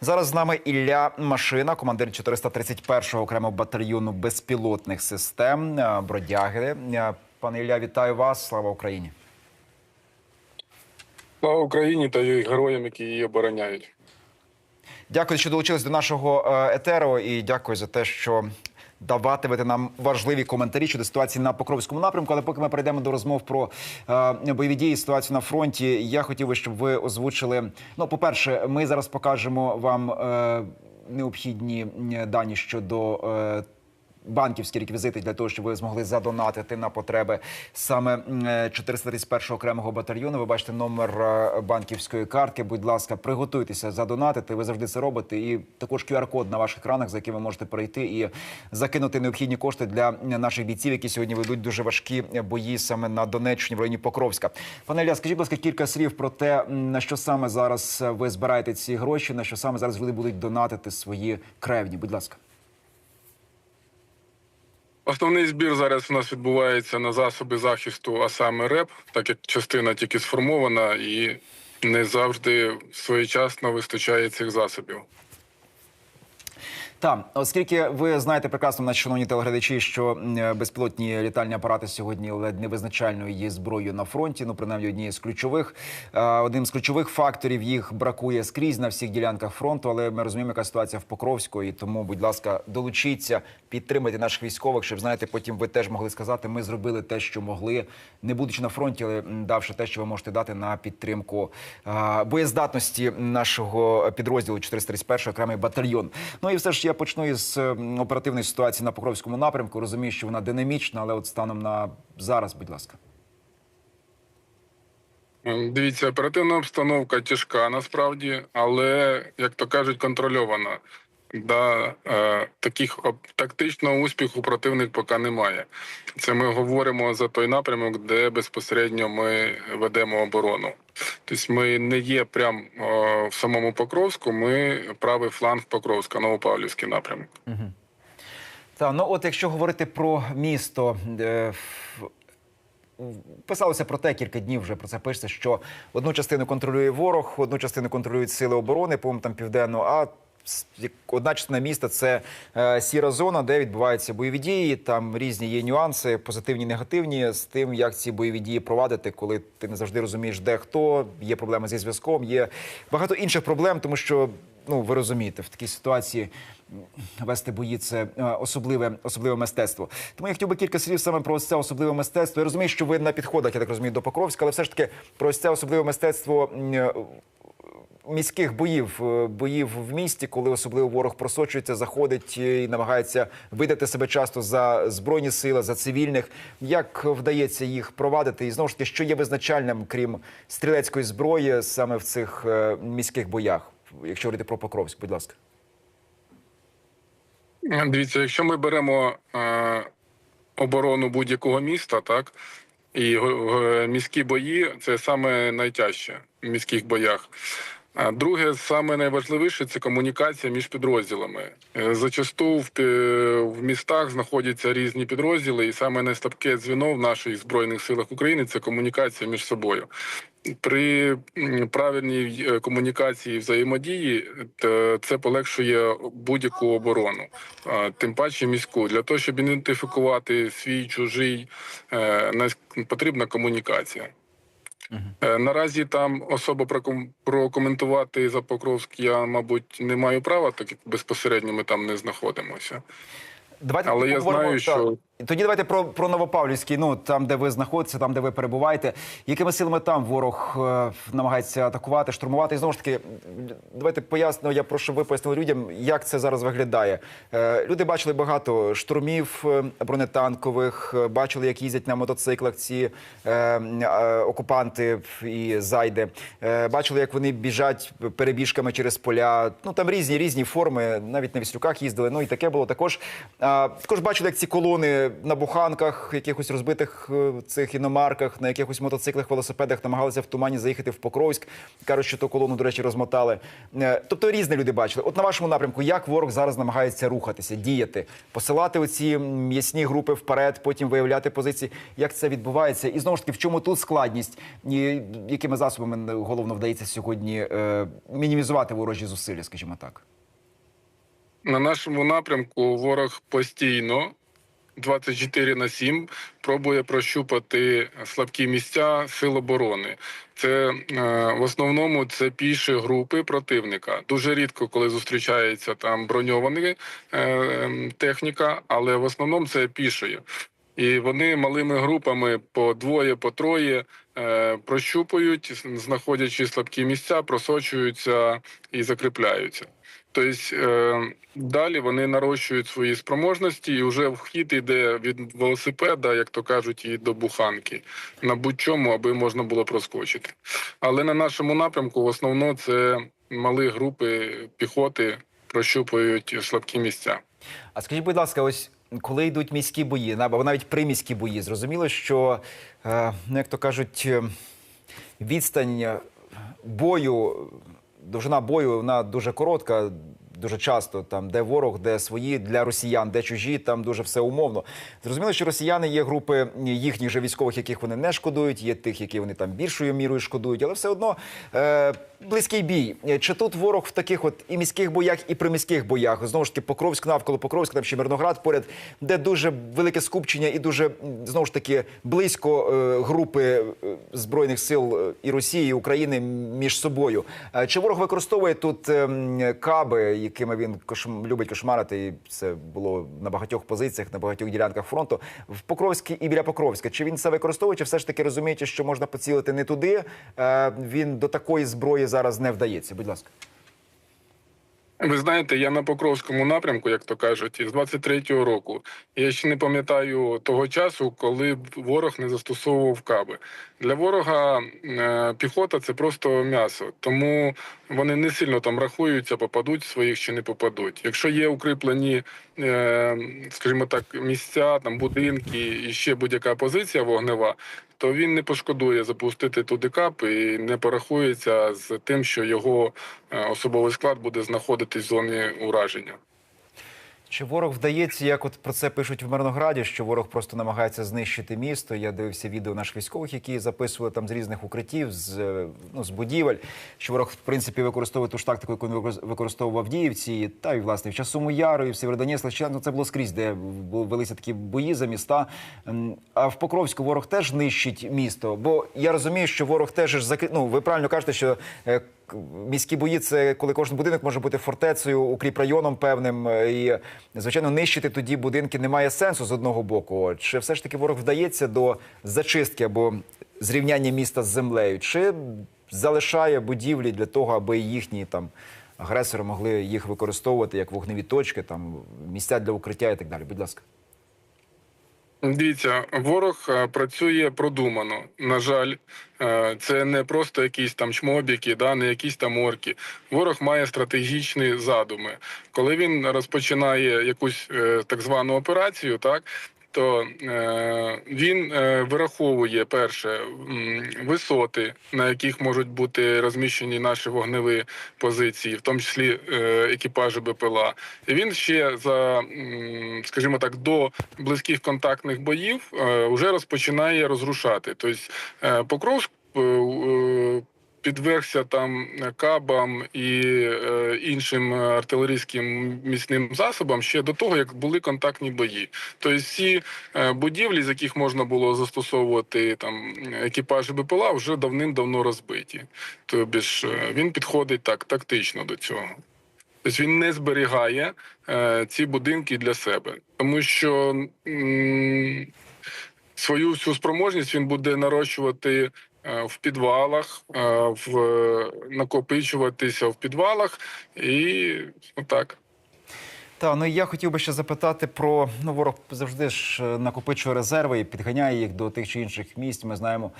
Зараз з нами Ілля Машина, командир 431-го окремого батальйону безпілотних систем е, Бродяги. Е, Пане Ілля, вітаю вас. Слава Україні. Слава Україні та її героям, які її обороняють. Дякую, що долучились до нашого е, етеру, і дякую за те, що даватимете нам важливі коментарі щодо ситуації на Покровському напрямку. Але поки ми перейдемо до розмов про е, бойові дії, ситуацію на фронті, я хотів би, щоб ви озвучили. Ну, по-перше, ми зараз покажемо вам е, необхідні дані щодо. Е, банківські реквізити для того, щоб ви змогли задонатити на потреби саме м, е, 431 окремого батальйону. Ви бачите номер е, банківської картки. Будь ласка, приготуйтеся задонатити. Ви завжди це робите. І також QR-код на ваших екранах, за яким ви можете перейти і закинути необхідні кошти для наших бійців, які сьогодні ведуть дуже важкі бої саме на Донеччині в районі Покровська. Пане Ілля, скажіть, будь ласка, кілька слів про те, на що саме зараз ви збираєте ці гроші, на що саме зараз люди будуть донатити свої кревні. Будь ласка. Основний збір зараз у нас відбувається на засоби захисту, а саме РЕП, так як частина тільки сформована і не завжди своєчасно вистачає цих засобів. Так, оскільки ви знаєте прекрасно, наші шановні телеглядачі, що е, безпілотні літальні апарати сьогодні ледь не визначальною є зброєю на фронті. Ну, принаймні, однією з ключових. Е, Одним з ключових факторів їх бракує скрізь на всіх ділянках фронту. Але ми розуміємо, яка ситуація в Покровську. І тому, будь ласка, долучіться, підтримайте наших військових, щоб знаєте, потім ви теж могли сказати, ми зробили те, що могли, не будучи на фронті, але давши те, що ви можете дати на підтримку е, боєздатності нашого підрозділу 431 окремий батальйон. Ну і все ж я почну із е, оперативної ситуації на Покровському напрямку. Розумію, що вона динамічна, але от станом на зараз, будь ласка. Дивіться, оперативна обстановка тяжка насправді, але, як то кажуть, контрольована. Да, е, таких тактичного успіху противник поки немає. Це ми говоримо за той напрямок, де безпосередньо ми ведемо оборону. Тобто ми не є прям е, в самому Покровську, ми правий фланг Покровська, Новопавлівський напрямок. Та ну от якщо говорити про місто. Е, Писалося про те кілька днів вже про це пишеться, що одну частину контролює ворог, одну частину контролюють сили оборони, по-моєму, там південно. А одна частина міста це е, сіра зона, де відбуваються бойові дії. Там різні є нюанси, позитивні, негативні з тим, як ці бойові дії провадити, коли ти не завжди розумієш, де хто, є проблеми зі зв'язком, є багато інших проблем, тому що ну ви розумієте, в такій ситуації вести бої це е, особливе, особливе мистецтво. Тому я хотів би кілька слів саме про це особливе мистецтво. Я розумію, що ви на підходах, я так розумію, до Покровська, але все ж таки про це особливе мистецтво. Міських боїв, е, боїв в місті, коли особливо ворог просочується, заходить е, і намагається видати себе часто за збройні сили, за цивільних. Як вдається їх провадити? І знову ж таки, що є визначальним, крім стрілецької зброї, саме в цих е, міських боях, якщо говорити про Покровськ, будь ласка. Дивіться, якщо ми беремо е, оборону будь-якого міста, так і е, міські бої це саме найтяжче в міських боях. Друге, саме найважливіше це комунікація між підрозділами. Е, Зачасту в, містах знаходяться різні підрозділи, і саме найслабке дзвіно в наших збройних силах України це комунікація між собою. При правильній е, комунікації і взаємодії це полегшує будь-яку оборону, тим паче міську. Для того, щоб ідентифікувати свій чужий, е, потрібна комунікація. Е, Наразі там особо проком- прокоментувати за Покровськ я, мабуть, не маю права, так як безпосередньо ми там не знаходимося. Давайте Але я знаю, так. що- тоді давайте про, про Новопавлівський, ну там, де ви знаходитеся, там, де ви перебуваєте. Якими силами там ворог е, намагається атакувати, штурмувати? І знову ж таки, давайте пояснимо. Я прошу ви пояснили людям, як це зараз виглядає. Е, люди бачили багато штурмів е, бронетанкових, е, бачили, як їздять на мотоциклах ці е, е, окупанти і зайди. Е, бачили, як вони біжать перебіжками через поля. Ну там різні різні форми, навіть на віслюках їздили. Ну і таке було також. А, також бачили, як ці колони на буханках, якихось розбитих е, цих іномарках, на якихось мотоциклах, велосипедах намагалися в тумані заїхати в Покровськ. Кажуть, що ту колону, до речі, розмотали. Е, Тобто різні люди бачили. От на вашому напрямку, як ворог зараз намагається рухатися, діяти, посилати оці м'ясні групи вперед, потім виявляти позиції. Як це відбувається? І знову ж таки, в чому тут складність? І якими засобами головно вдається сьогодні е, мінімізувати ворожі зусилля, скажімо так? На нашому напрямку ворог постійно 24 на 7 пробує прощупати слабкі місця сил оборони. Це е, в основному це піші групи противника. Дуже рідко, коли зустрічається там броньована е, ем, техніка, але в основному це пішою. І вони малими групами по двоє, по троє е, прощупують, знаходячи слабкі місця, просочуються і закріпляються. Тобто е, далі вони нарощують свої спроможності, і вже вхід йде від велосипеда, як то кажуть, і до буханки на будь-чому, аби можна було проскочити. Але на нашому напрямку в основному це малі групи піхоти прощупують слабкі місця. А скажіть, будь ласка, ось коли йдуть міські бої, або навіть приміські бої, зрозуміло, що, е, ну, як то кажуть, е, відстань бою, довжина бою вона дуже коротка. Дуже часто там, де ворог, де свої для росіян, де чужі, там дуже все умовно. Зрозуміло, що росіяни є групи їхніх же військових, яких вони не шкодують, є тих, які вони там більшою мірою шкодують, але все одно е, близький бій. Чи тут ворог в таких от і міських боях, і приміських боях? Знову ж таки, Покровськ навколо Покровська, там ще Мирноград поряд, де дуже велике скупчення і дуже знову ж таки близько е, групи е, збройних сил е, і Росії, і України між собою. Е, Чи ворог використовує тут е, каби, якими він кошм... любить кошмарити? І це було на багатьох позиціях, на багатьох ділянках фронту в Покровській і біля Покровська. Чи він це використовує? Чи все ж таки розумієте, що можна поцілити не туди? Е, Він до такої зброї зараз не вдається. Будь ласка. Ви знаєте, я на Покровському напрямку, як то кажуть, із 23-го року. Я ще не пам'ятаю того часу, коли ворог не застосовував каби. Для ворога е, піхота це просто м'ясо, тому вони не сильно там рахуються, попадуть своїх чи не попадуть. Якщо є укріплені, е, скажімо так, місця, там будинки і ще будь-яка позиція вогнева, то він не пошкодує запустити туди кап і не порахується з тим, що його е, особовий склад буде знаходитись в зоні ураження. Чи ворог вдається, як от про це пишуть в Мирнограді, що ворог просто намагається знищити місто? Я дивився відео наших військових, які записували там з різних укриттів, з, е, ну, з будівель. Що ворог, в принципі, використовує ту ж тактику, яку він використ- використовував в та й власне в часу Яру, і в Сєвєродонецьку. Ну, це було скрізь, де велися такі бої за міста. А в Покровську ворог теж нищить місто. Бо я розумію, що ворог теж. Ну, ви правильно кажете, що. Міські бої це коли кожен будинок може бути фортецею, укріпрайоном певним. е, І, звичайно, нищити тоді будинки немає сенсу з одного боку. Чи все ж таки ворог вдається до зачистки або зрівняння міста з землею? Чи залишає будівлі для того, аби їхні там агресори могли їх використовувати як вогневі точки, там місця для укриття і так далі? Будь ласка. Дивіться, ворог е, працює продумано. На жаль, е, це не просто якісь там чмобіки, да, не якісь там орки. Ворог має стратегічні задуми. Коли він розпочинає якусь е, так звану операцію, так. То е, він е, вираховує перше висоти, на яких можуть бути розміщені наші вогневі позиції, в тому числі е, екіпажі БПЛА. І він ще за, скажімо так, до близьких контактних боїв вже розпочинає розрушати. Тобто Покровськ підвергся там кабам і е, іншим артилерійським міцним засобам ще до того, як були контактні бої. Тобто всі е, будівлі, з яких можна було застосовувати там екіпажі БПЛА, вже давним-давно розбиті. Тобі ж е, він підходить так тактично до цього. Тобто він не зберігає е, ці будинки для себе, тому що м, свою всю спроможність він буде нарощувати в підвалах, е, в накопичуватися в підвалах, і отак. Та ну і я хотів би ще запитати про ну ворог завжди ж е, накопичує резерви і підганяє їх до тих чи інших місць. Ми знаємо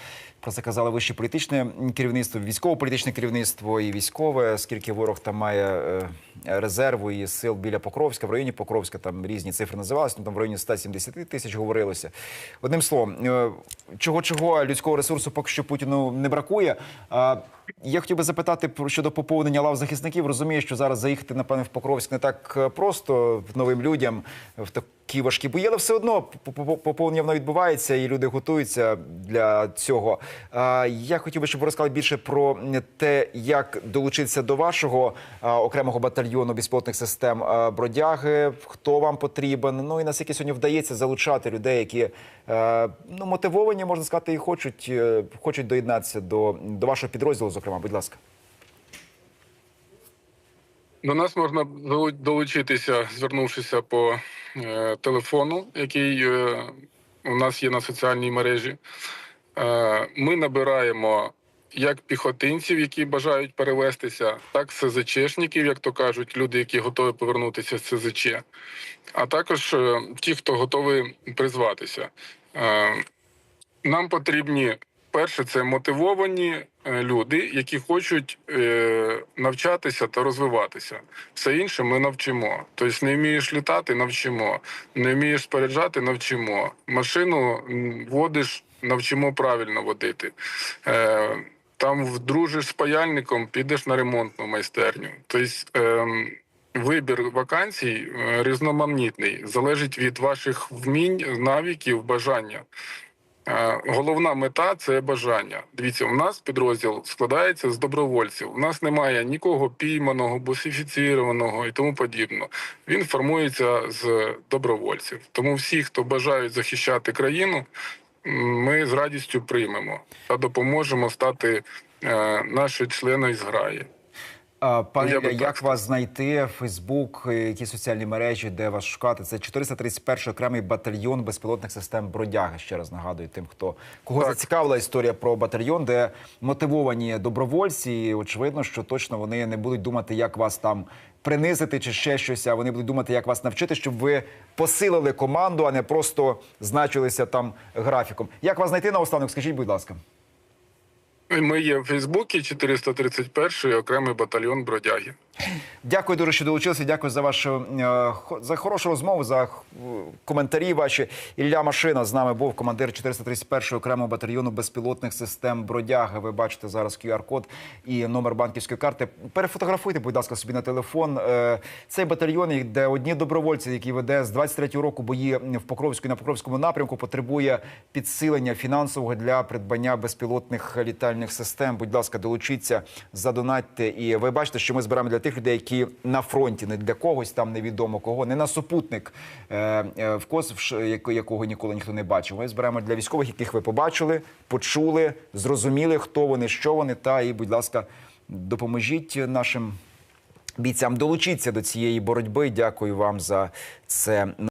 про це казали вище політичне керівництво, військово-політичне керівництво і військове. Скільки ворог там має е, резерву і сил біля Покровська, в районі Покровська там різні цифри називалися. Ну там в районі 170 тисяч говорилося. Одним словом, е, чого чого людського ресурсу поки що Путіну не бракує. А я хотів би запитати про щодо поповнення лав захисників. Розумію, що зараз заїхати напевне в Покровськ не так е, просто новим людям в такі важкі бої, але все одно поповнення воно відбувається, і люди готуються для цього. Я хотів би, щоб ви розказали більше про те, як долучитися до вашого окремого батальйону безпілотних систем бродяги. Хто вам потрібен? Ну і наскільки сьогодні вдається залучати людей, які ну мотивовані, можна сказати, і хочуть, е, хочуть доєднатися до, до вашого підрозділу. Зокрема, будь ласка. До нас можна долучитися, звернувшися по е, телефону, який е, у нас є на соціальній мережі. Е, ми набираємо як піхотинців, які бажають перевестися, так СЗЧшників, як то кажуть, люди, які готові повернутися з СЗЧ, а також ті, хто готовий призватися. Нам потрібні перше, це мотивовані е, люди, які хочуть е, навчатися та розвиватися. Все інше ми навчимо. Тобто не вмієш літати, навчимо. Не вмієш споряджати, навчимо. Машину водиш, навчимо правильно водити. Е, там вдружиш з паяльником, підеш на ремонтну майстерню. Тобто ем, вибір вакансій різноманітний, залежить від ваших вмінь, навиків, бажання. Е, Головна мета це бажання. Дивіться, у нас підрозділ складається з добровольців. У нас немає нікого пійманого, бусифіцірованого і тому подібне. Він формується з добровольців. Тому всі, хто бажають захищати країну, ми з радістю приймемо та допоможемо стати е, нашою членою зграї. Пане Ілля, як вас знайти? Фейсбук, е, які соціальні мережі, де вас шукати? Це 431 окремий батальйон безпілотних систем бродяги. Ще раз нагадую тим, хто кого Так. зацікавила історія про батальйон, де мотивовані добровольці. І очевидно, що точно вони не будуть думати, як вас там принизити чи ще щось. А вони будуть думати, як вас навчити, щоб ви посилили команду, а не просто значилися там графіком. Як вас знайти наостанок? Скажіть, будь ласка. Ми є в Фейсбуці 431 окремий батальйон бродяги. Дякую дуже, що долучилися. Дякую за вашу е, за хорошу розмову, за коментарі. Ваші Ілля Машина з нами був командир 431 окремого батальйону безпілотних систем бродяги. Ви бачите зараз QR-код і номер банківської карти. Перефотографуйте, будь ласка, собі на телефон. Е, Цей батальйон, де одні добровольці, які веде з 23-го року бої в Покровську і на Покровському напрямку, потребує підсилення фінансового для придбання безпілотних літальних систем. Будь ласка, долучіться, задонатьте. І ви бачите, що ми збираємо для тих людей, які на фронті, не для когось там невідомо кого, не на супутник е, е, в космос, якого ніколи ніхто не бачив. Ми збираємо для військових, яких ви побачили, почули, зрозуміли, хто вони, що вони. Та і, будь ласка, допоможіть нашим бійцям долучитися до цієї боротьби. Дякую вам за це.